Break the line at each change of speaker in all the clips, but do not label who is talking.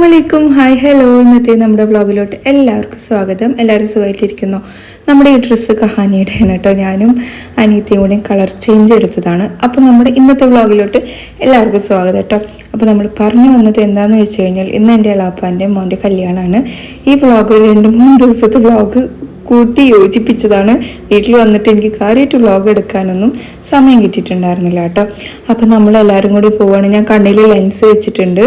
വലൈക്കും hi hello. ഇന്നത്തെ നമ്മുടെ വ്ളോഗിലോട്ട് എല്ലാവർക്കും സ്വാഗതം. എല്ലാവരും സുഖമായിട്ടിരിക്കുന്നു. നമ്മുടെ ഈ ഡ്രസ്സ് കഹാനിയുടെയാണ് കേട്ടോ. ഞാനും അനിയത്തിയും കൂടെയും കളർ ചേഞ്ച് എടുത്തതാണ്. അപ്പോൾ നമ്മുടെ ഇന്നത്തെ വ്ളോഗിലോട്ട് എല്ലാവർക്കും സ്വാഗതം കേട്ടോ. അപ്പോൾ നമ്മൾ പറഞ്ഞു വന്നത് എന്താണെന്ന് വെച്ച് കഴിഞ്ഞാൽ ഇന്ന് എന്റെ ഇളാപ്പാന്റെ മോന്റെ കല്യാണമാണ്. ഈ വ്ളോഗ് രണ്ട് മൂന്ന് ദിവസത്തെ വ്ളോഗ് കൂട്ടി യോജിപ്പിച്ചതാണ്. വീട്ടിൽ വന്നിട്ട് എനിക്ക് കാര്യമായിട്ട് വ്ളോഗ് എടുക്കാനൊന്നും സമയം കിട്ടിയിട്ടുണ്ടായിരുന്നില്ല കേട്ടോ. അപ്പം നമ്മളെല്ലാവരും കൂടി പോവാണ്. ഞാൻ കണ്ണിൽ ലെൻസ് വെച്ചിട്ടുണ്ട്.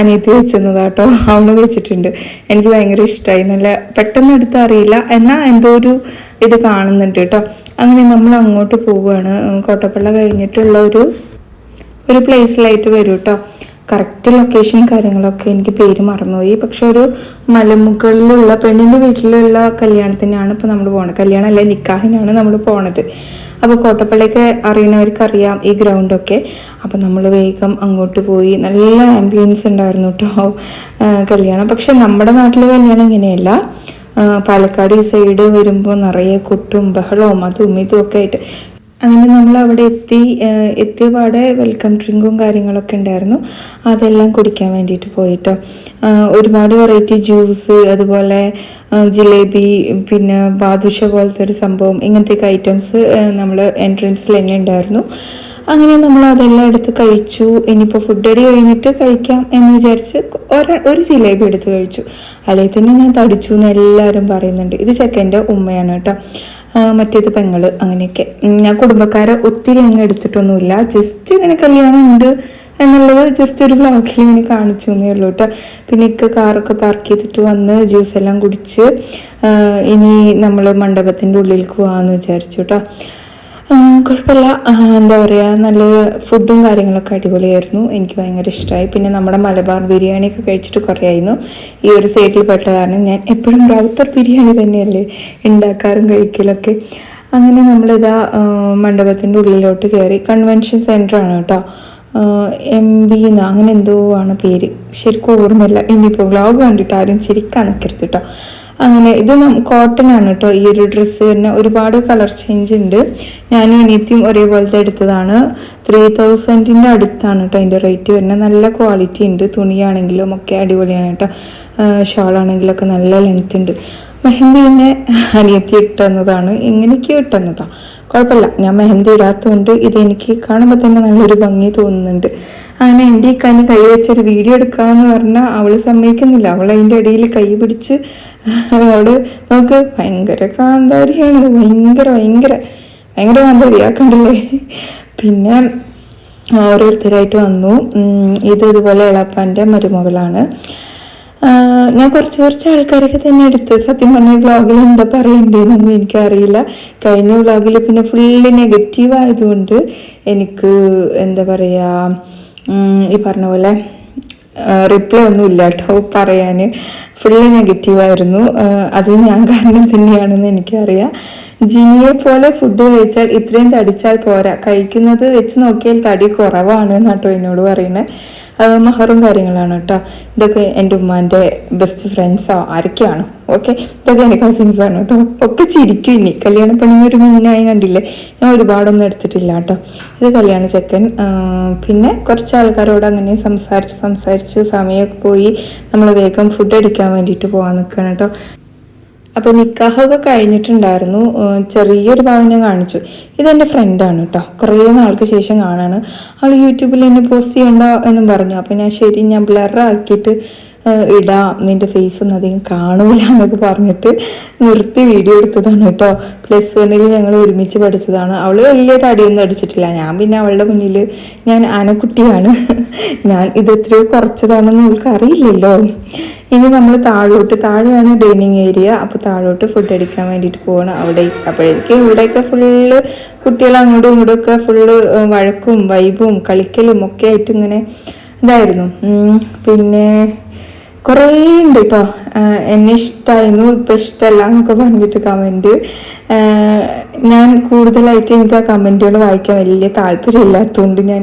അനിയത്തി വെച്ചിരുന്നത് കേട്ടോ. അവൾ വെച്ചിട്ടുണ്ട്. എനിക്ക് ഭയങ്കര ഇഷ്ടമായി നല്ല പെട്ടെന്ന് എടുത്ത് അറിയില്ല. എന്നാൽ എന്തോ ഒരു ഇത് കാണുന്നുണ്ട് കേട്ടോ. അങ്ങനെ നമ്മൾ അങ്ങോട്ട് പോവുകയാണ് കോട്ടപ്പള്ള കഴിഞ്ഞിട്ടുള്ള ഒരു ഒരു പ്ലേസിലായിട്ട് വരും കേട്ടോ. കറക്റ്റ് ലൊക്കേഷൻ കാര്യങ്ങളൊക്കെ എനിക്ക് പേര് മറന്നുപോയി. പക്ഷെ ഒരു മലമുകളിലുള്ള പെണ്ണിന്റെ വീട്ടിലുള്ള കല്യാണത്തിനാണ് ഇപ്പോൾ നമ്മൾ പോണത്. കല്യാണം അല്ലെ നിക്കാഹിനാണ് നമ്മൾ പോണത്. അപ്പോൾ കോട്ടപ്പള്ളിയൊക്കെ അറിയുന്നവർക്ക് അറിയാം ഈ ഗ്രൗണ്ടൊക്കെ അപ്പോൾ നമ്മൾ വേഗം അങ്ങോട്ട് പോയി. നല്ല ആംബിയൻസ് ഉണ്ടായിരുന്നു കേട്ടോ കല്യാണം. പക്ഷെ നമ്മുടെ നാട്ടിലെ കല്യാണം ഇങ്ങനെയല്ല. പാലക്കാട് ഈ സൈഡ് വരുമ്പോൾ നിറയെ കൊട്ടും ബഹളവും അതും ഇതും ഒക്കെ ആയിട്ട് അങ്ങനെ നമ്മൾ അവിടെ എത്തി എത്തിയ പാടെ വെൽക്കം ഡ്രിങ്കും കാര്യങ്ങളൊക്കെ ഉണ്ടായിരുന്നു. അതെല്ലാം കുടിക്കാൻ വേണ്ടിയിട്ട് പോയിട്ടോ. ഒരുപാട് വെറൈറ്റി ജ്യൂസ് അതുപോലെ ജിലേബി പിന്നെ ബാദുഷ പോലത്തെ ഒരു സംഭവം ഇങ്ങനത്തെയൊക്കെ ഐറ്റംസ് നമ്മൾ എൻട്രൻസിൽ തന്നെ ഉണ്ടായിരുന്നു. അങ്ങനെ നമ്മൾ അതെല്ലാം എടുത്ത് കഴിച്ചു. ഇനിയിപ്പോൾ ഫുഡ് അടി കഴിഞ്ഞിട്ട് കഴിക്കാം എന്ന് വിചാരിച്ച് ഒരു ജിലേബി എടുത്ത് കഴിച്ചു. അല്ലെങ്കിൽ തന്നെ ഞാൻ തടിച്ചു എന്ന് എല്ലാവരും പറയുന്നുണ്ട്. ഇത് ചെക്കന്റെ ഉമ്മയാണ് കേട്ടോ. മറ്റേത് പെങ്ങൾ അങ്ങനെയൊക്കെ. ഞാൻ കുടുംബക്കാരെ ഒത്തിരി അങ്ങ് എടുത്തിട്ടൊന്നുമില്ല. ജസ്റ്റ് ഇങ്ങനെ കല്യാണം ഉണ്ട് എന്നുള്ളത് ജസ്റ്റ് ഒരു വ്ലോഗിൽ ഇങ്ങനെ കാണിച്ചു എന്നേ ഉള്ളൂ കേട്ടോ. പിന്നെ ഇക്ക കാറൊക്കെ പാർക്ക് ചെയ്തിട്ട് വന്ന് ജ്യൂസ് എല്ലാം കുടിച്ച് ഇനി നമ്മൾ മണ്ഡപത്തിന്റെ ഉള്ളിലേക്ക് പോകാമെന്ന് വിചാരിച്ചു കേട്ടോ. കുഴപ്പമില്ല. എന്താ പറയുക നല്ല ഫുഡും കാര്യങ്ങളൊക്കെ അടിപൊളിയായിരുന്നു. എനിക്ക് ഭയങ്കര ഇഷ്ടമായി പിന്നെ നമ്മുടെ മലബാർ ബിരിയാണിയൊക്കെ കഴിച്ചിട്ട് കുറേ ആയിരുന്നു ഈ ഒരു സൈഡിൽ പെട്ട കാരണം ഞാൻ എപ്പോഴും റൗത്തർ ബിരിയാണി തന്നെയല്ലേ ഉണ്ടാക്കാറും കഴിക്കലൊക്കെ. അങ്ങനെ നമ്മളിതാ മണ്ഡപത്തിന്റെ ഉള്ളിലോട്ട് കയറി കൺവെൻഷൻ സെന്ററാണ് കേട്ടോ. എം ബി എന്ന് അങ്ങനെ എന്തോ ആണ് പേര്. ശരിക്കും ഓർമ്മയില്ല. ഇനിയിപ്പോൾ വ്ളോഗ് കണ്ടിട്ട് ആരും ശരിക്കും നിൽക്കരുത് കേട്ടോ. അങ്ങനെ ഇത് കോട്ടൺ ആണ് കേട്ടോ ഈ ഒരു ഡ്രസ്സ് തന്നെ ഒരുപാട് കളർ ചേഞ്ച് ഉണ്ട് ഞാനും അനിയത്തിയും ഒരേപോലത്തെ എടുത്തതാണ്. ത്രീ തൗസൻഡിന്റെ അടുത്താണ് കേട്ടോ അതിന്റെ റേറ്റ് വരുന്നത് നല്ല ക്വാളിറ്റി ഉണ്ട് തുണിയാണെങ്കിലും ഒക്കെ അടിപൊളിയാണ് കേട്ടോ ഷാൾ ആണെങ്കിലൊക്കെ നല്ല ലെങ്ത് ഉണ്ട് മെഹന്തി പിന്നെ അനിയത്തി ഇട്ടുന്നതാണ്. എങ്ങനെയൊക്കെയോ ഇട്ടുന്നതാണ് കുഴപ്പമില്ല. ഞാൻ മെഹന്തി ഇടാത്തതുകൊണ്ട് ഇതെനിക്ക് കാണുമ്പോൾ തന്നെ നല്ലൊരു ഭംഗി തോന്നുന്നുണ്ട്. അങ്ങനെ എന്റെ ഈ കൈ കൈ വെച്ചൊരു വീഡിയോ എടുക്കാമെന്ന് പറഞ്ഞാൽ അവൾ സമ്മതിക്കുന്നില്ല. അവൾ അതിന്റെ ഇടയിൽ കൈ പിടിച്ച് അവൾ നമുക്ക് ഭയങ്കര കാന്താരിയാണ്. ഭയങ്കര ഭയങ്കര ഭയങ്കര കാന്താരിയാക്കണ്ടല്ലേ പിന്നെ ഓരോരുത്തരായിട്ട് വന്നു. ഇത് ഇതുപോലെ എളപ്പാന്റെ മരുമകളാണ്. ഞാൻ കുറച്ച് കുറച്ച് ആൾക്കാരൊക്കെ തന്നെ എടുത്ത് സത്യം പറഞ്ഞ വ്ളോഗിൽ എന്താ പറയണ്ടേന്നൊന്നും എനിക്കറിയില്ല. കഴിഞ്ഞ വ്ളോഗിൽ പിന്നെ ഫുള്ള് നെഗറ്റീവ് ആയതുകൊണ്ട് എനിക്ക് എന്താ പറയുക ഈ പറഞ്ഞ പോലെ റിപ്ലൈ ഒന്നും ഇല്ല കേട്ടോ പറയാൻ ഫുള്ള് നെഗറ്റീവായിരുന്നു അത് ഞാൻ കാരണം തന്നെയാണെന്ന് എനിക്കറിയാം. ജിനിയെ പോലെ ഫുഡ് കഴിച്ചാൽ ഇത്രയും തടിച്ചാൽ പോരാ. കഴിക്കുന്നത് വെച്ച് നോക്കിയാൽ തടി കുറവാണ് എന്നാട്ടോ എന്നോട് പറയുന്നത് മഹറും കാര്യങ്ങളാണ് കേട്ടോ. ഇതൊക്കെ എന്റെ ഉമ്മാന്റെ ബെസ്റ്റ് ഫ്രണ്ട്സോ ആരൊക്കെയാണ്? ഓക്കെ ഇതൊക്കെ എന്റെ കസിൻസാണ് കേട്ടോ. ഒക്കെ ചിരിക്കും ഇനി. കല്യാണ ഒരു മുന്നായി കണ്ടില്ലേ? ഞാൻ ഒരുപാടൊന്നും എടുത്തിട്ടില്ല കേട്ടോ. ഇത് കല്യാണ ചെക്കൻ പിന്നെ കുറച്ച് ആൾക്കാരോട് അങ്ങനെ സംസാരിച്ച് സംസാരിച്ച് സമയമൊക്കെ പോയി നമ്മൾ വേഗം ഫുഡ് അടിക്കാൻ വേണ്ടിയിട്ട് പോകാൻ നിൽക്കുകയാണ് കേട്ടോ. അപ്പോൾ നിക്കാഹൊക്കെ കഴിഞ്ഞിട്ടുണ്ടായിരുന്നു. ചെറിയൊരു ഭാഗം ഞാൻ കാണിച്ചു. ഇതെന്റെ ഫ്രണ്ടാണ് കേട്ടോ കുറേ നാൾക്ക് ശേഷം കാണാണ്. അവൾ യൂട്യൂബിൽ എന്നെ പോസ്റ്റ് ചെയ്യണ്ട എന്നും പറഞ്ഞു. അപ്പോൾ ഞാൻ ശരി ഞാൻ ബ്ലറാക്കിയിട്ട് ഇടാം നിന്റെ ഫേസ് ഒന്നും അധികം കാണൂല എന്നൊക്കെ പറഞ്ഞിട്ട് നിർത്തി വീഡിയോ എടുത്തതാണ് കേട്ടോ. പ്ലസ് വണ്ണിൽ ഞങ്ങൾ ഒരുമിച്ച് പഠിച്ചതാണ്. അവൾ വലിയ തടിയൊന്നും അടിച്ചിട്ടില്ല. ഞാൻ പിന്നെ അവളുടെ മുന്നിൽ ഞാൻ ആനക്കുട്ടിയാണ്. ഞാൻ ഇത് എത്രയോ കുറച്ചതാണെന്ന് നിങ്ങൾക്ക് അറിയില്ലല്ലോ. ഇനി നമ്മൾ താഴോട്ട് താഴെയാണ് ഡൈനിങ് ഏരിയ അപ്പോൾ താഴോട്ട് ഫുഡ് അടിക്കാൻ വേണ്ടിയിട്ട് പോകണം അവിടെ. അപ്പോഴേക്കും ഇവിടെയൊക്കെ ഫുള്ള് കുട്ടികൾ അങ്ങോട്ടും ഇങ്ങോട്ടും ഒക്കെ ഫുള്ള് വഴക്കും വൈബും കളിക്കലും ഒക്കെ ആയിട്ട് ഇങ്ങനെ ഇതായിരുന്നു. പിന്നെ കുറേ ഉണ്ട് കേട്ടോ എന്നെ ഇഷ്ടമായിരുന്നു ഇപ്പം ഇഷ്ടമല്ല എന്നൊക്കെ പറഞ്ഞിട്ട് കമന്റ് ഞാൻ കൂടുതലായിട്ട് എനിക്ക് ആ കമന്റുകൾ വായിക്കാൻ വലിയ താല്പര്യമില്ലാത്തതുകൊണ്ട് ഞാൻ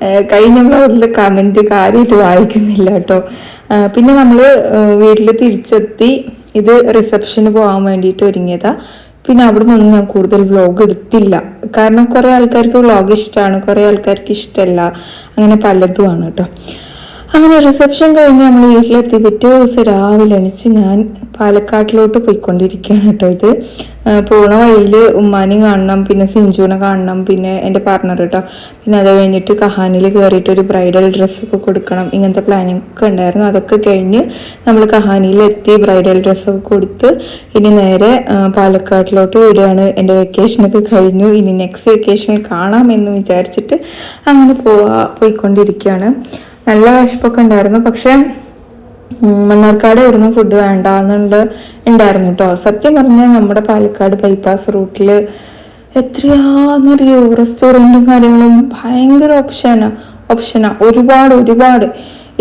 ആ, കഴിഞ്ഞ ബ്ലോഗിലെ കമന്റ് കാര്യമായിട്ട് വായിക്കുന്നില്ല കേട്ടോ പിന്നെ നമ്മൾ വീട്ടിൽ തിരിച്ചെത്തി ഇത് റിസപ്ഷന് പോകാൻ വേണ്ടിയിട്ട് ഒരുങ്ങിയതാ. പിന്നെ അവിടെ നിന്നൊന്നും ഞാൻ കൂടുതൽ വ്ലോഗ് എടുത്തില്ല. കാരണം കുറേ ആൾക്കാർക്ക് വ്ലോഗ് ഇഷ്ടമാണ് കുറേ ആൾക്കാർക്ക് ഇഷ്ടമല്ല അങ്ങനെ പലതുമാണ് കേട്ടോ അങ്ങനെ റിസപ്ഷൻ കഴിഞ്ഞ് നമ്മൾ വീട്ടിലെത്തി. പിറ്റേ ദിവസം രാവിലെ എണിച്ച് ഞാൻ പാലക്കാട്ടിലോട്ട് പോയിക്കൊണ്ടിരിക്കുകയാണ് കേട്ടോ ഇത്. പോണ വഴിയിൽ ഉമ്മാനെയും കാണണം പിന്നെ സിഞ്ചുവിനെ കാണണം പിന്നെ എന്റെ പാർട്ണർ കേട്ടോ. പിന്നെ അത് കഴിഞ്ഞിട്ട് കഹാനിൽ കയറിയിട്ട് ഒരു ബ്രൈഡൽ ഡ്രസ്സൊക്കെ കൊടുക്കണം ഇങ്ങനത്തെ പ്ലാനിങ് ഒക്കെ ഉണ്ടായിരുന്നു. അതൊക്കെ കഴിഞ്ഞ് നമ്മൾ കഹാനിയിൽ എത്തി ബ്രൈഡൽ ഡ്രസ്സൊക്കെ കൊടുത്ത് ഇനി നേരെ പാലക്കാട്ടിലോട്ട് വിടുകയാണ്. എന്റെ വെക്കേഷനൊക്കെ കഴിഞ്ഞു. ഇനി നെക്സ്റ്റ് വെക്കേഷനിൽ കാണാമെന്ന് വിചാരിച്ചിട്ട് അങ്ങനെ പോവാ പോയിക്കൊണ്ടിരിക്കുകയാണ്. നല്ല വിശപ്പൊക്കെ ഉണ്ടായിരുന്നു. പക്ഷെ മണ്ണാർക്കാട് വരുന്ന ഫുഡ് വേണ്ട എന്നുണ്ട് ഉണ്ടായിരുന്നു കേട്ടോ സത്യം പറഞ്ഞാൽ നമ്മുടെ പാലക്കാട് ബൈപ്പാസ് റൂട്ടിൽ എത്രയാന്നറിയോ റെസ്റ്റോറന്റും കാര്യങ്ങളും ഭയങ്കര ഓപ്ഷനാ ഓപ്ഷനാ ഒരുപാട് ഒരുപാട്.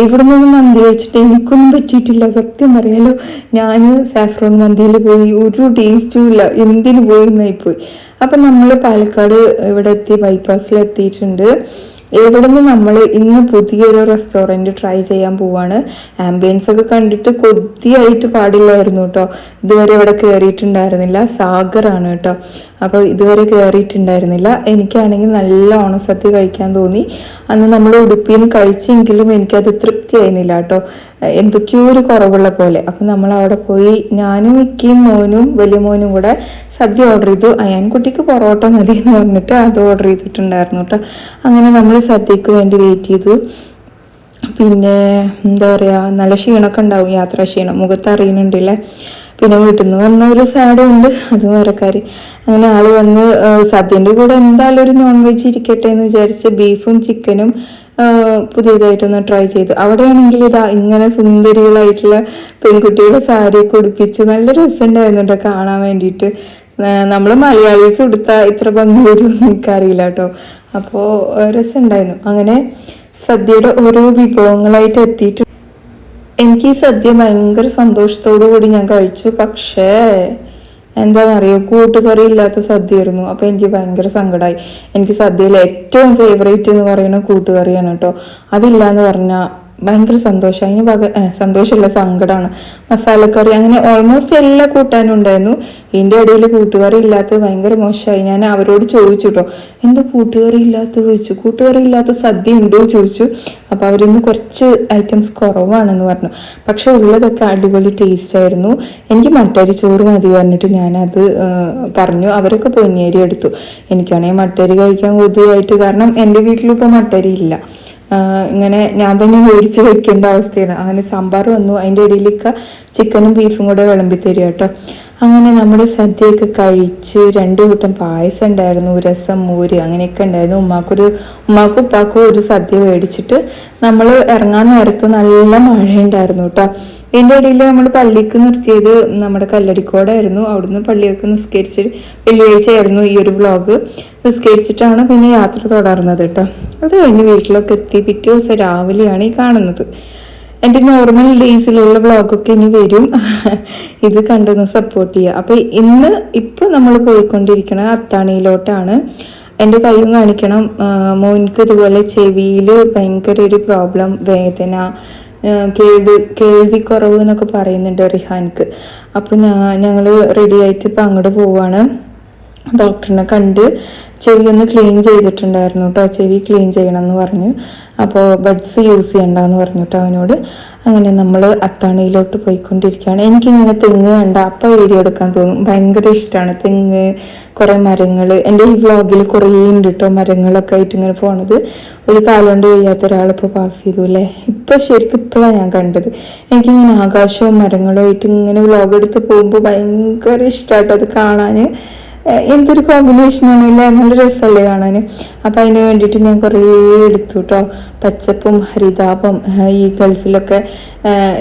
ഇവിടെ നിന്നും മന്തി കഴിച്ചിട്ട് എനിക്കൊന്നും പറ്റിയിട്ടില്ല. സത്യം പറയാലോ ഞാൻ സാഫ്രോൺ മന്തിയിൽ പോയി. ഒരു ടേസ്റ്റും ഇല്ല. എന്തിനു പോയി? എന്നായിപ്പോയി അപ്പം നമ്മൾ പാലക്കാട് ഇവിടെ എത്തി ബൈപ്പാസിൽ എത്തിയിട്ടുണ്ട്. ഇവിടുന്ന് നമ്മൾ ഇന്ന് പുതിയൊരു റെസ്റ്റോറന്റ് ട്രൈ ചെയ്യാൻ പോവാണ്. ആംബിയൻസ് ഒക്കെ കണ്ടിട്ട് കൊതിയായിട്ട് പാടില്ലായിരുന്നു കേട്ടോ ഇതുവരെ ഇവിടെ കയറിയിട്ടുണ്ടായിരുന്നില്ല സാഗറാണ് കേട്ടോ അപ്പോൾ ഇതുവരെ കയറിയിട്ടുണ്ടായിരുന്നില്ല എനിക്കാണെങ്കിൽ നല്ല ഓണസദ്യ കഴിക്കാൻ തോന്നി. അന്ന് നമ്മൾ ഉടുപ്പിയിൽ നിന്ന് കഴിച്ചെങ്കിലും എനിക്കത് തൃപ്തിയായിരുന്നില്ല കേട്ടോ. എന്തൊക്കെയോ ഒരു കുറവുള്ള പോലെ. അപ്പം നമ്മൾ അവിടെ പോയി ഞാനും മിക്കിയും മോനും വലിയ മോനും കൂടെ സദ്യ ഓർഡർ ചെയ്തു. അയാൻകുട്ടിക്ക് പൊറോട്ട മതി എന്ന് പറഞ്ഞിട്ട് അത് ഓർഡർ ചെയ്തിട്ടുണ്ടായിരുന്നു കേട്ടോ. അങ്ങനെ നമ്മൾ സദ്യക്ക് വേണ്ടി വെയിറ്റ് ചെയ്തു. പിന്നെ എന്താ പറയുക നല്ല ക്ഷീണമൊക്കെ ഉണ്ടാവും യാത്രാ ക്ഷീണം. മുഖത്ത് അറിയുന്നുണ്ടല്ലേ? പിന്നെ വീട്ടിൽ നിന്ന് വന്ന ഒരു സാഡും ഉണ്ട്. അത് വേറെ കാര്യം. അങ്ങനെ ആൾ വന്ന് സദ്യന്റെ കൂടെ എന്തായാലും ഒരു നോൺ വെജ് ഇരിക്കട്ടെ എന്ന് വിചാരിച്ച് ബീഫും ചിക്കനും പുതിയതായിട്ടൊന്ന് ട്രൈ ചെയ്തു. അവിടെയാണെങ്കിൽ ഇതാ ഇങ്ങനെ സുന്ദരികളായിട്ടുള്ള പെൺകുട്ടികളെ സാരിയൊക്കെ ഉടുപ്പിച്ച് നല്ല രസമുണ്ടായിരുന്നു കേട്ടോ കാണാൻ വേണ്ടിയിട്ട്. നമ്മൾ മലയാളീസ് ഉടുത്ത ഇത്ര ഭംഗി വരുമെന്ന് എനിക്കറിയില്ല കേട്ടോ. അപ്പോൾ രസമുണ്ടായിരുന്നു. അങ്ങനെ സദ്യയുടെ ഓരോ വിഭവങ്ങളായിട്ട് എത്തിയിട്ട് എനിക്ക് ഈ സദ്യ ഭയങ്കര സന്തോഷത്തോടു കൂടി ഞാൻ കഴിച്ചു. പക്ഷേ എന്താണെന്നറിയോ കൂട്ടുകറി ഇല്ലാത്ത സദ്യയായിരുന്നു. അപ്പോൾ എനിക്ക് ഭയങ്കര സങ്കടമായി എനിക്ക് സദ്യയിൽ ഏറ്റവും ഫേവറേറ്റ് എന്ന് പറയുന്ന കൂട്ടുകറിയാണ് കേട്ടോ. അതില്ല എന്ന് പറഞ്ഞാൽ ഭയങ്കര സന്തോഷം. അതിന് പക സന്തോഷമില്ല സങ്കടമാണ്. മസാലക്കറി അങ്ങനെ ഓൾമോസ്റ്റ് എല്ലാ കൂട്ടാനും ഉണ്ടായിരുന്നു. ഇതിന്റെ ഇടയിൽ കൂട്ടുകറി ഇല്ലാത്തത് ഭയങ്കര മോശമായി. ഞാൻ അവരോട് ചോദിച്ചു കേട്ടോ എന്താ കൂട്ടുകറി ഇല്ലാത്തത്? ചോദിച്ചു. കൂട്ടുകറി ഇല്ലാത്ത സദ്യ ഉണ്ടോ? ചോദിച്ചു. അപ്പോൾ അവരിന്ന് കുറച്ച് ഐറ്റംസ് കുറവാണെന്ന് പറഞ്ഞു. പക്ഷെ ഉള്ളതൊക്കെ അടിപൊളി ടേസ്റ്റ് ആയിരുന്നു. എനിക്ക് മട്ടരി ചോറ് മതി പറഞ്ഞിട്ട് ഞാനത് പറഞ്ഞു. അവരൊക്കെ പൊന്നിയരി എടുത്തു. എനിക്കാണെങ്കിൽ മട്ടരി കഴിക്കാൻ കൊതിയായിട്ട് കാരണം എന്റെ വീട്ടിലിപ്പോൾ മട്ടരി ഇല്ല. ഇങ്ങനെ ഞാൻ തന്നെ മേടിച്ച് വെക്കേണ്ട അവസ്ഥയാണ്. അങ്ങനെ സാമ്പാർ വന്നു. അതിന്റെ ഇടയിലേക്ക് ചിക്കനും ബീഫും കൂടെ വിളമ്പി തരിക കേട്ടോ. അങ്ങനെ നമ്മുടെ സദ്യയൊക്കെ കഴിച്ച് രണ്ടു കൂട്ടം പായസം ഉണ്ടായിരുന്നു. രസം മോര് അങ്ങനെയൊക്കെ ഉണ്ടായിരുന്നു. ഉമ്മാക്കൊരു ഉമ്മാക്കും ഉപ്പാക്കും ഒരു സദ്യ മേടിച്ചിട്ട് നമ്മൾ ഇറങ്ങാൻ നേരത്ത് നല്ല മഴയുണ്ടായിരുന്നു കേട്ടോ. ഇതിന്റെ ഇടയിൽ നമ്മൾ പള്ളിക്ക് നിർത്തിയത് നമ്മുടെ കല്ലടിക്കോടായിരുന്നു. അവിടുന്ന് പള്ളിയൊക്കെ നിസ്കരിച്ച് വെള്ളിയാഴ്ചയായിരുന്നു ഈ ഒരു ബ്ലോഗ് നിസ്കരിച്ചിട്ടാണ് പിന്നെ യാത്ര തുടർന്നത് കേട്ടോ. അത് കഴിഞ്ഞ് വീട്ടിലൊക്കെ എത്തി. പിറ്റേ ദിവസം രാവിലെയാണ് ഈ കാണുന്നത്. എന്റെ നോർമൽ ഡേയ്സിലുള്ള വ്ളോഗൊക്കെ ഇനി വരും. ഇത് കണ്ടൊന്ന് സപ്പോർട്ട് ചെയ്യുക. അപ്പോൾ ഇന്ന് ഇപ്പോൾ നമ്മൾ പോയിക്കൊണ്ടിരിക്കുന്നത് അത്താണിയിലോട്ടാണ്. എന്റെ കൈയും കാണിക്കണം. മോൻക്ക് ഇതുപോലെ ചെവിയിൽ ഭയങ്കര ഒരു പ്രോബ്ലം വേദന കേൾവി കേൾവിക്കുറവ് എന്നൊക്കെ പറയുന്നുണ്ട് റിഹാൻക്ക്. അപ്പോൾ ഞാൻ ഞങ്ങൾ റെഡി ആയിട്ട് ഇപ്പം അങ്ങോട്ട് പോവുകയാണ് ഡോക്ടറിനെ കണ്ട് ചെവി ഒന്ന് ക്ലീൻ ചെയ്തിട്ടുണ്ടായിരുന്നു കേട്ടോ ചെവി ക്ലീൻ ചെയ്യണം എന്ന് പറഞ്ഞു. അപ്പോൾ ബഡ്സ് യൂസ് ചെയ്യണ്ടെന്ന് പറഞ്ഞിട്ട് അവനോട് അങ്ങനെ നമ്മൾ അത്താണിയിലോട്ട് പോയിക്കൊണ്ടിരിക്കുകയാണ്. എനിക്കിങ്ങനെ തെങ്ങ് കണ്ട അപ്പോൾ വീഡിയോ എടുക്കാൻ തോന്നും. ഭയങ്കര ഇഷ്ടമാണ് തെങ്ങ് കുറേ മരങ്ങൾ എന്റെ ഈ വ്ലോഗിൽ കുറേ ഉണ്ട് കേട്ടോ മരങ്ങളൊക്കെ ആയിട്ട് ഇങ്ങനെ പോണത്. ഒരു കാലുകൊണ്ട് കഴിയാത്ത ഒരാളിപ്പോൾ പാസ് ചെയ്തു അല്ലേ ഇപ്പം ശരിക്കും ഇപ്പോഴാണ് ഞാൻ കണ്ടത്. എനിക്കിങ്ങനെ ആകാശവും മരങ്ങളും ആയിട്ട് ഇങ്ങനെ വ്ലോഗ് എടുത്ത് പോകുമ്പോൾ ഭയങ്കര ഇഷ്ടമായിട്ട് അത് കാണാൻ എന്തൊരു കോമ്പിനേഷൻ അല്ലേ നല്ല രസമല്ലേ കാണാൻ. അപ്പം അതിന് വേണ്ടിയിട്ട് ഞാൻ കുറേ എടുത്തു കേട്ടോ പച്ചപ്പും ഹരിതാപം ഈ ഗൾഫിലൊക്കെ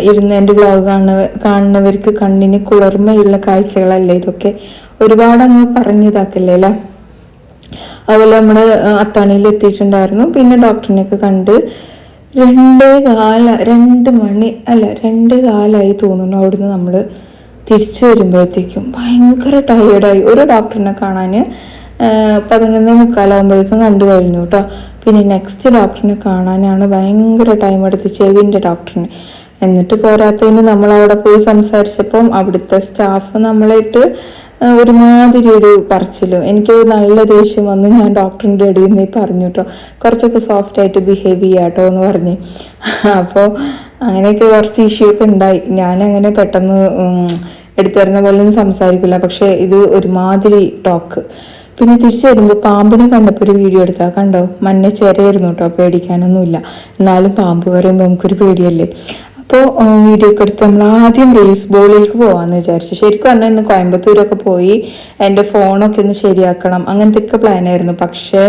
ഇരുന്ന് എന്റെ വ്ളോഗ് കാണുന്ന കാണുന്നവർക്ക് കണ്ണിന് കുളിർമയുള്ള കാഴ്ചകളല്ലേ ഇതൊക്കെ. ഒരുപാട് അങ്ങ് പറഞ്ഞതാക്കല്ലേ അല്ലേ? അതുപോലെ നമ്മൾ അത്താണിയിൽ എത്തിയിട്ടുണ്ടായിരുന്നു. പിന്നെ ഡോക്ടറിനെയൊക്കെ കണ്ട് രണ്ടേ കാല രണ്ട് മണി അല്ല രണ്ട് കാലായി തോന്നുന്നു അവിടുന്ന് നമ്മൾ തിരിച്ചു വരുമ്പോഴത്തേക്കും ഭയങ്കര ടയേർഡായി ഒരു ഡോക്ടറിനെ കാണാൻ പതിനൊന്നേ മുക്കാലാകുമ്പോഴേക്കും കണ്ടു കഴിഞ്ഞു കേട്ടോ പിന്നെ നെക്സ്റ്റ് ഡോക്ടറിനെ കാണാനാണ് ഭയങ്കര ടൈം എടുത്ത് ചെവിന്റെ ഡോക്ടറിനെ എന്നിട്ട് പോരാത്തതിന് നമ്മൾ അവിടെ പോയി സംസാരിച്ചപ്പം അവിടുത്തെ സ്റ്റാഫ് നമ്മളായിട്ട് ഒരുമാതിരി ഒരു പറച്ചിലും. എനിക്ക് നല്ല ദേഷ്യം വന്ന് ഞാൻ ഡോക്ടറിന്റെ ഇടയിൽ നിന്ന് പറഞ്ഞു കേട്ടോ കുറച്ചൊക്കെ സോഫ്റ്റ് ആയിട്ട് ബിഹേവ് കേട്ടോ എന്ന് പറഞ്ഞ്. അപ്പോൾ അങ്ങനെയൊക്കെ കുറച്ച് ഇഷ്യൂ ഒക്കെ ഉണ്ടായി. ഞാൻ അങ്ങനെ പെട്ടെന്ന് എടുത്തു തരുന്ന പോലെ ഒന്നും സംസാരിക്കില്ല. പക്ഷെ ഇത് ഒരുമാതിരി ടോക്ക് പിന്നെ തിരിച്ചു വരുമ്പോൾ പാമ്പിനെ കണ്ടപ്പോൾ ഒരു വീഡിയോ എടുത്താൽ കണ്ടോ? മഞ്ഞ ചേരയായിരുന്നു കേട്ടോ പേടിക്കാനൊന്നുമില്ല. എന്നാലും പാമ്പ് പറയുമ്പോൾ നമുക്കൊരു പേടിയല്ലേ? അപ്പോൾ വീഡിയോ ഒക്കെ എടുത്ത് നമ്മൾ ആദ്യം റേസ് ബോളിലേക്ക് പോകാമെന്ന് വിചാരിച്ചു. ശരിക്കും പറഞ്ഞാൽ ഇന്ന് കോയമ്പത്തൂരൊക്കെ പോയി എന്റെ ഫോണൊക്കെ ഒന്ന് ശരിയാക്കണം. അങ്ങനത്തെ ഒക്കെ പ്ലാനായിരുന്നു പക്ഷേ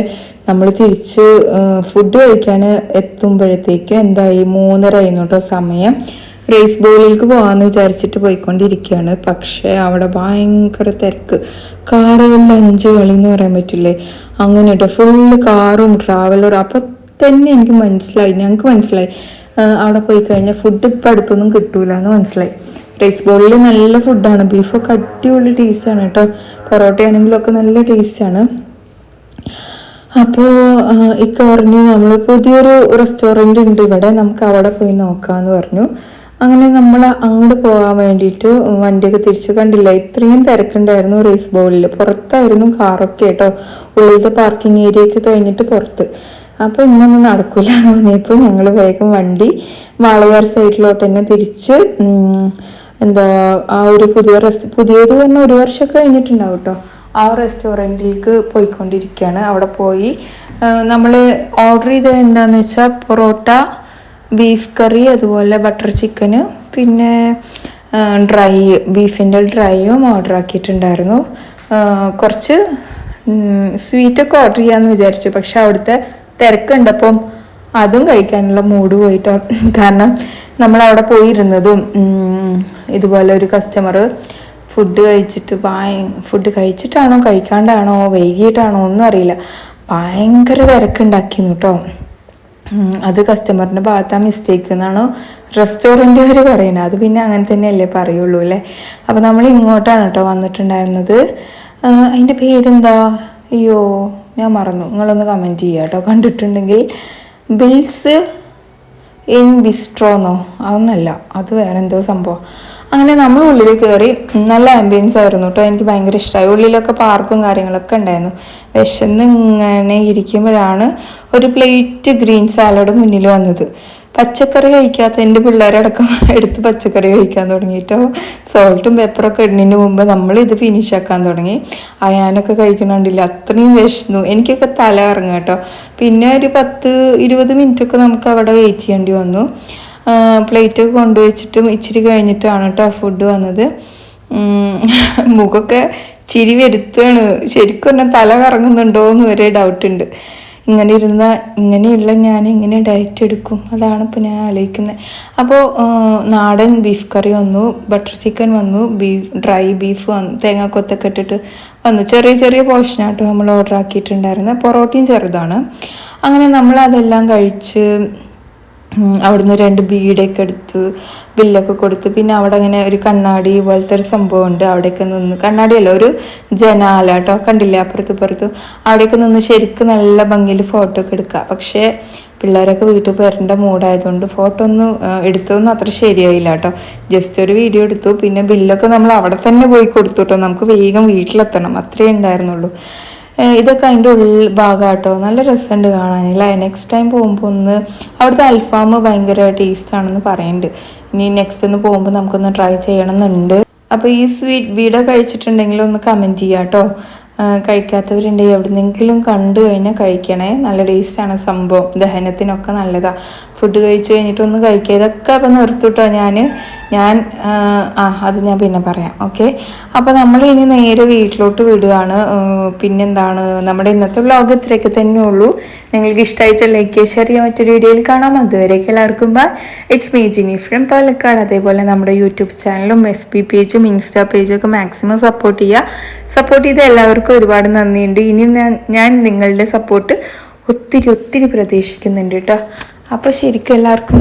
നമ്മൾ തിരിച്ച് ഫുഡ് കഴിക്കാൻ എത്തുമ്പോഴത്തേക്കും എന്തായി? മൂന്നര ആയിരുന്നു കേട്ടോ സമയം. റേസ് ബോളിലേക്ക് പോകാമെന്ന് വിചാരിച്ചിട്ട് പോയിക്കൊണ്ടിരിക്കുകയാണ് പക്ഷേ അവിടെ ഭയങ്കര തിരക്ക്. കാറുകളുടെ അഞ്ച് കളി എന്ന് പറയാൻ പറ്റില്ലേ? അങ്ങനെ കേട്ടോ ഫുള്ള് കാറും ട്രാവലറും അപ്പം തന്നെ എനിക്ക് മനസ്സിലായി. ഞങ്ങൾക്ക് മനസ്സിലായി. അവിടെ പോയി കഴിഞ്ഞാൽ ഫുഡ് ഇപ്പം അടുത്തൊന്നും കിട്ടൂല എന്ന് മനസ്സിലായി. റൈസ് ബോളിൽ നല്ല ഫുഡാണ് ബീഫൊക്കെ അടിപൊളി ടേസ്റ്റാണ് കേട്ടോ പൊറോട്ട ആണെങ്കിലൊക്കെ നല്ല ടേസ്റ്റാണ് അപ്പോൾ ഇക്ക പറഞ്ഞു നമ്മൾ പുതിയൊരു റെസ്റ്റോറന്റ് ഉണ്ട് ഇവിടെ നമുക്ക് അവിടെ പോയി നോക്കാമെന്ന് പറഞ്ഞു. അങ്ങനെ നമ്മൾ അങ്ങോട്ട് പോകാൻ വേണ്ടിയിട്ട് വണ്ടിയൊക്കെ തിരിച്ചു കണ്ടില്ല? ഇത്രയും തിരക്കുണ്ടായിരുന്നു റേസ് ബോളിൽ പുറത്തായിരുന്നു കാറൊക്കെ കേട്ടോ. ഉള്ളിലത്തെ പാർക്കിംഗ് ഏരിയ ഒക്കെ കഴിഞ്ഞിട്ട് പുറത്ത്. അപ്പോൾ ഇന്നൊന്നും നടക്കില്ല എന്ന് തോന്നിയപ്പോൾ ഞങ്ങൾ വേഗം വണ്ടി വാളയാർ സൈഡിലോട്ട് തന്നെ തിരിച്ച് എന്താ ആ ഒരു പുതിയ റെസ്റ്റ് പുതിയത് തന്നെ ഒരു വർഷമൊക്കെ കഴിഞ്ഞിട്ടുണ്ടാവും കേട്ടോ. ആ റെസ്റ്റോറന്റിലേക്ക് പോയിക്കൊണ്ടിരിക്കുകയാണ്. അവിടെ പോയി നമ്മൾ ഓർഡർ ചെയ്തത് എന്താണെന്ന് വെച്ചാൽ പൊറോട്ട ബീഫ് കറി അതുപോലെ ബട്ടർ ചിക്കന് പിന്നെ ഡ്രൈ ബീഫിന്റെ ഡ്രൈയും ഓർഡർ ആക്കിയിട്ടുണ്ടായിരുന്നു. കുറച്ച് സ്വീറ്റൊക്കെ ഓർഡർ ചെയ്യാമെന്ന് വിചാരിച്ചു. പക്ഷെ അവിടുത്തെ തിരക്കുണ്ടപ്പം അതും കഴിക്കാനുള്ള മൂഡ് പോയിട്ടോ. കാരണം നമ്മൾ അവിടെ പോയിരുന്നതും ഇതുപോലെ ഒരു കസ്റ്റമർ ഫുഡ് കഴിച്ചിട്ട് ഭയ ഫുഡ് കഴിച്ചിട്ടാണോ കഴിക്കാണ്ടാണോ വൈകിട്ടാണോ ഒന്നും അറിയില്ല. ഭയങ്കര തിരക്കുണ്ടാക്കിയിരുന്നു കേട്ടോ അത് കസ്റ്റമറിന്റെ ഭാഗത്താണ് മിസ്റ്റേക്ക് എന്നാണ് റെസ്റ്റോറന്റുകാർ പറയുന്നത് അത് പിന്നെ അങ്ങനെ തന്നെയല്ലേ പറയുള്ളൂ അല്ലേ? അപ്പോൾ നമ്മൾ ഇങ്ങോട്ടാണ് കേട്ടോ വന്നിട്ടുണ്ടായിരുന്നത്. അതിന്റെ പേരെന്താ? അയ്യോ ഞാൻ മറന്നു. നിങ്ങളൊന്ന് കമന്റ് ചെയ്യുക കേട്ടോ. കണ്ടിട്ടുണ്ടെങ്കിൽ ബിൽസ് ഇൻ ബിസ്ട്രോന്നോ? അതൊന്നല്ല. അത് വേറെ എന്തോ സംഭവം. അങ്ങനെ നമ്മൾ ഉള്ളിൽ കയറി നല്ല ആംബിയൻസ് ആയിരുന്നു കേട്ടോ എനിക്ക് ഭയങ്കര ഇഷ്ടമായി ഉള്ളിലൊക്കെ പാർക്കും കാര്യങ്ങളൊക്കെ ഉണ്ടായിരുന്നു. വിശന്ന് ഇങ്ങനെ ഇരിക്കുമ്പോഴാണ് ഒരു പ്ലേറ്റ് ഗ്രീൻ സാലഡ് മുന്നിൽ വന്നത്. പച്ചക്കറി കഴിക്കാത്ത എന്റെ പിള്ളേരടക്കം എടുത്ത് പച്ചക്കറി കഴിക്കാൻ തുടങ്ങിയിട്ടോ സോൾട്ടും പെപ്പറൊക്കെ ഇടുന്നതിന് മുമ്പ് ഫിനിഷ് ആക്കാൻ തുടങ്ങി. അയാനൊക്കെ കഴിക്കണുണ്ടില്ല അത്രയും വിശന്നു. എനിക്കൊക്കെ തല ഇറങ്ങുക കേട്ടോ പിന്നെ ഒരു പത്ത് ഇരുപത് മിനിറ്റൊക്കെ നമുക്ക് അവിടെ വെയിറ്റ് ചെയ്യേണ്ടി വന്നു. പ്ലേറ്റ് കൊണ്ടുവച്ചിട്ടും ഇച്ചിരി കഴിഞ്ഞിട്ടാണ് കേട്ടോ ഫുഡ് വന്നത്. മുഖമൊക്കെ ചിരി വരുത്താണ്. ശരിക്കും എന്നെ തല കറങ്ങുന്നുണ്ടോ എന്ന് വരെ ഡൗട്ട് ഉണ്ട്. ഇങ്ങനെ ഇരുന്ന ഇങ്ങനെയുള്ള ഞാൻ എങ്ങനെ ഡയറ്റ് എടുക്കും. അതാണ് ഇപ്പോൾ ഞാൻ ആലോചിക്കുന്നത് അപ്പോൾ നാടൻ ബീഫ് കറി വന്നു ബട്ടർ ചിക്കൻ വന്നു ബീഫ് ഡ്രൈ ബീഫ് വന്നു തേങ്ങാക്കൊത്തൊക്കെ ഇട്ടിട്ട് വന്നു. ചെറിയ ചെറിയ പോർഷനായിട്ട് നമ്മൾ ഓർഡർ ആക്കിയിട്ടുണ്ടായിരുന്നത് പൊറോട്ടയും ചെറുതാണ്. അങ്ങനെ നമ്മൾ അതെല്ലാം കഴിച്ച് അവിടുന്ന് രണ്ട് ബീഡൊക്കെ എടുത്ത് ബില്ലൊക്കെ കൊടുത്ത്. പിന്നെ അവിടെ അങ്ങനെ ഒരു കണ്ണാടി പോലത്തെ ഒരു സംഭവം ഉണ്ട്. അവിടെയൊക്കെ നിന്ന് കണ്ണാടിയല്ല ഒരു ജനാല കേട്ടോ കണ്ടില്ലേ അപ്പുറത്തും ഇപ്പുറത്തും? അവിടെയൊക്കെ നിന്ന് ശരിക്കും നല്ല ഭംഗിയിൽ ഫോട്ടോ ഒക്കെ എടുക്കുക പക്ഷേ പിള്ളേരൊക്കെ വീട്ടിൽ വരേണ്ട മൂഡായതുകൊണ്ട് ഫോട്ടോ ഒന്നും എടുത്തൊന്നും അത്ര ശരിയായില്ല കേട്ടോ ജസ്റ്റ് ഒരു വീഡിയോ എടുത്തു. പിന്നെ ബില്ലൊക്കെ നമ്മൾ അവിടെ തന്നെ പോയി കൊടുത്തു കേട്ടോ നമുക്ക് വേഗം വീട്ടിലെത്തണം. അത്രേ ഉണ്ടായിരുന്നുള്ളൂ. ഇതൊക്കെ അതിന്റെ ഉള്ളിൽ ഭാഗമാട്ടോ നല്ല രസമുണ്ട് കാണാനില്ല നെക്സ്റ്റ് ടൈം പോകുമ്പോൾ ഒന്ന് അവിടുത്തെ അൽഫാം ഭയങ്കര ടേസ്റ്റ് ആണെന്ന് പറയുന്നുണ്ട് ഇനി നെക്സ്റ്റ് ഒന്ന് പോകുമ്പോൾ നമുക്കൊന്ന് ട്രൈ ചെയ്യണം എന്നുണ്ട് അപ്പോൾ ഈ സ്വീറ്റ് വീഡിയോ കഴിച്ചിട്ടുണ്ടെങ്കിൽ ഒന്ന് കമന്റ് ചെയ്യാം കേട്ടോ കഴിക്കാത്തവരുണ്ടെങ്കിൽ എവിടെന്നെങ്കിലും കണ്ടു കഴിഞ്ഞാൽ കഴിക്കണേ. നല്ല ടേസ്റ്റാണ് സംഭവം. ദഹനത്തിനൊക്കെ നല്ലതാണ് ഫുഡ് കഴിച്ച് കഴിഞ്ഞിട്ട് ഒന്ന് കഴിക്കുക ഇതൊക്കെ അപ്പം നിർത്തിട്ടോ ഞാൻ ഞാൻ ആ, അത് ഞാൻ പിന്നെ പറയാം. ഓക്കെ? അപ്പോൾ നമ്മൾ ഇനി നേരെ വീട്ടിലോട്ട് വിടുകയാണ് പിന്നെന്താണ്? നമ്മുടെ ഇന്നത്തെ വ്ലോഗ് ഇത്രയൊക്കെ തന്നെ ഉള്ളൂ. നിങ്ങൾക്ക് ഇഷ്ടമായിച്ച ലൈക്ക് ഷെയർ ചെയ്യാൻ മറ്റൊരു വീഡിയോയിൽ കാണാം. അതുവരേക്ക് എല്ലാവർക്കും bye it's me Jini from Palakkad. അതേപോലെ നമ്മുടെ യൂട്യൂബ് ചാനലും എഫ് ബി പേജും ഇൻസ്റ്റാ പേജും ഒക്കെ മാക്സിമം സപ്പോർട്ട് ചെയ്യുക. സപ്പോർട്ട് ചെയ്ത എല്ലാവർക്കും ഒരുപാട് നന്ദിയുണ്ട്. ഇനിയും ഞാൻ ഞാൻ നിങ്ങളുടെ സപ്പോർട്ട് ഒത്തിരി ഒത്തിരി പ്രതീക്ഷിക്കുന്നുണ്ട് കേട്ടോ അപ്പോൾ ശരിക്കും എല്ലാവർക്കും